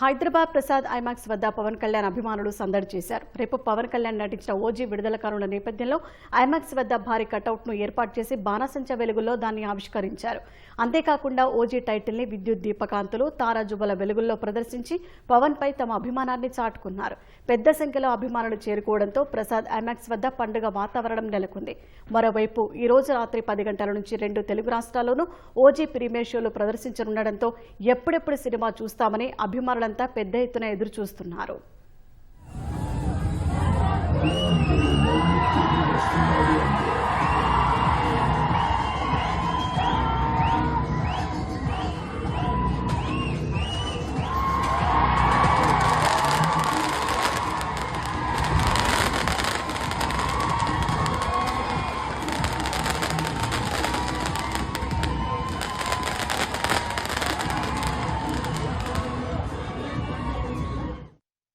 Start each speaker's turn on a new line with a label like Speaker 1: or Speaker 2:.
Speaker 1: Hyderabad Prasad IMAX వద్ద పవన్ కళ్యాణ్ అభిమానులు సందడి చేశారు. రేపు పవన్ కళ్యాణ్ నటించిన ఓజీ విడుదల కానున్న నేపథ్యంలో ఐమాక్స్ వద్ద భారీ కటౌట్ను ఏర్పాటు చేసి బాణాసంచ వెలుగుల్లో దాన్ని ఆవిష్కరించారు. అంతేకాకుండా ఓజీ టైటిల్ని విద్యుత్ దీపకాంతులు తారాజుబల వెలుగుల్లో ప్రదర్శించి పవన్ పై తమ అభిమానాన్ని చాటుకున్నారు. పెద్ద సంఖ్యలో అభిమానులు చేరుకోవడంతో ప్రసాద్ ఐమాక్స్ వద్ద పండుగ వాతావరణం నెలకొంది. మరోవైపు ఈ రోజు రాత్రి పది గంటల నుంచి రెండు తెలుగు రాష్ట్రాల్లోనూ ఓజీ ప్రీమియర్ షోలు ప్రదర్శించనుండడంతో ఎప్పుడెప్పుడు సినిమా చూస్తామని అభిమానులంతా పెద్ద ఎత్తున ఎదురు చూస్తున్నారు.